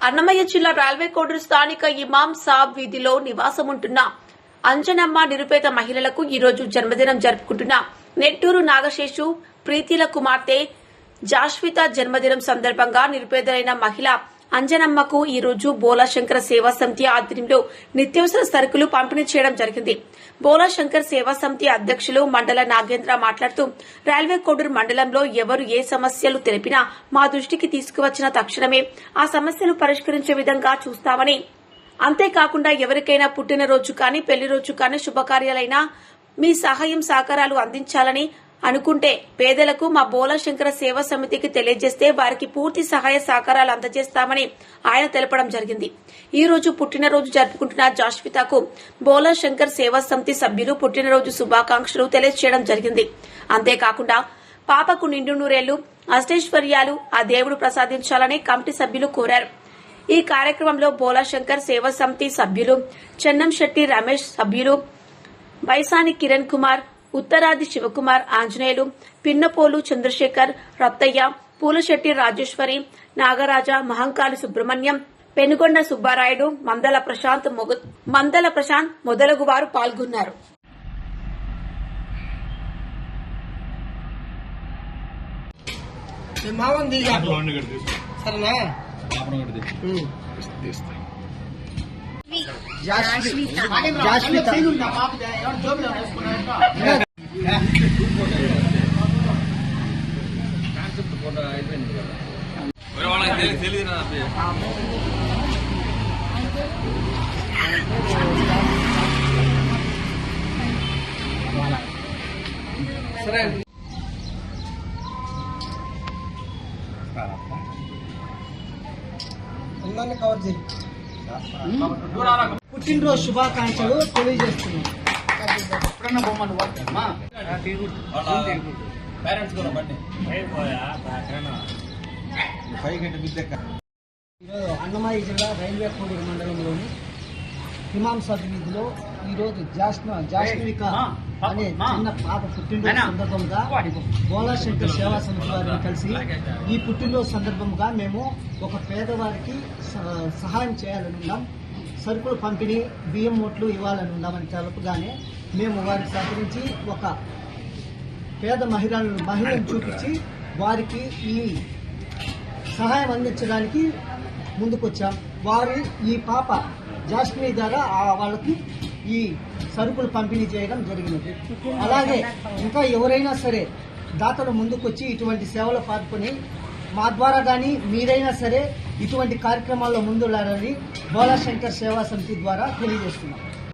అన్నమయ్య జిల్లా రైల్వే కోడూరు స్థానిక ఇమాం సాబ్ వీధిలో నివాసముంటున్న అంజనమ్మ నిరుపేద మహిళలకు ఈరోజు జన్మదినం జరుపుకుంటున్న నెట్టూరు నాగశేషు ప్రీతిల కుమార్తె జాష్విత జన్మదినం సందర్భంగా నిరుపేదలైన మహిళ అంజనమ్మకు ఈ రోజు బోలాశంకర సేవా సమితి ఆధ్వర్యంలో నిత్యావసర సరుకులు పంపిణీ చేయడం జరిగింది. బోలాశంకర్ సేవా సమితి అధ్యక్షులు మండల నాగేంద్ర మాట్లాడుతూ రైల్వే కోడూరు మండలంలో ఎవరు ఏ సమస్యలు తెలిపినా మా దృష్టికి తీసుకువచ్చిన తక్షణమే ఆ సమస్యను పరిష్కరించే విధంగా చూస్తామని. అంతేకాకుండా ఎవరికైనా పుట్టినరోజు కానీ పెళ్ళి రోజు కానీ శుభకార్యాలైనా మీ సహాయం సహకారాలు అందించాలని అనుకుంటే పేదలకు మా బోలాశంకర సేవా సమితికి తెలియజేస్తే వారికి పూర్తి సహాయ సహకారాలు అందజేస్తామని ఆయన తెలపడం జరిగింది. ఈ రోజు పుట్టినరోజు జరుపుకుంటున్న జాష్వితకు బోలాశంకర్ సేవా సమితి సభ్యులు పుట్టినరోజు శుభాకాంక్షలు తెలియజేయడం జరిగింది. అంతేకాకుండా పాపకు నిండు నూరేళ్ళు అష్టైశ్వర్యాలు ఆ దేవుడు ప్రసాదించాలని కమిటీ సభ్యులు కోరారు. ఈ కార్యక్రమంలో బోలాశంకర్ సేవా సమితి సభ్యులు చెన్నం శెట్టి రమేష్ సభ్యులు వైసాని కిరణ్ కుమార్ ఉత్తరాది శివకుమార్ ఆంజనేయులు పిన్నపోలు చంద్రశేఖర్ రత్తయ్య పూలశెట్టి రాజేశ్వరి నాగరాజ మహంకాళి సుబ్రహ్మణ్యం పెనుగొండ సుబ్బారాయుడు మందల ప్రశాంత్ మొగ- మందల ప్రశాంత్ మొదలగు వారు పాల్గొన్నారు సరేనా? తెలియదు సరే అందరినీ కవర్ చేయి పుట్టినరోజు శుభాకాంక్షలు తెలియజేస్తున్నాం. కూడా ఈరోజు అన్నమయ్య జిల్లా రైల్వే కోడూరు మండలంలోని హిమాంసాద్ వీధిలో ఈరోజు జాస్న జాస్మిక అనే చిన్న పాప పుట్టినరోజు సందర్భంగా బోలాశంకర్ సేవా సమితి వారిని కలిసి ఈ పుట్టినరోజు సందర్భంగా మేము ఒక పేదవారికి సహాయం చేయాలని ఉన్నాం. సరుకులు పంపిణీ బియ్యం మూట్లు ఇవ్వాలని ఉన్నామని తెలుపుగానే మేము వారికి సహకరించి ఒక పేద మహిళలను మహిళను చూపించి వారికి ఈ సహాయం అందించడానికి ముందుకొచ్చాం. వారు ఈ పాప జాస్మి ద్వారా వాళ్ళకి ఈ సరుకులు పంపిణీ చేయడం జరిగినది. అలాగే ఇంకా ఎవరైనా సరే దాతలు ముందుకొచ్చి ఇటువంటి సేవలు పాల్గొని మా ద్వారా కానీ మీరైనా సరే ఇటువంటి కార్యక్రమాల్లో ముందుండాలని బోలాశంకర్ సేవా సమితి ద్వారా తెలియజేస్తున్నాం.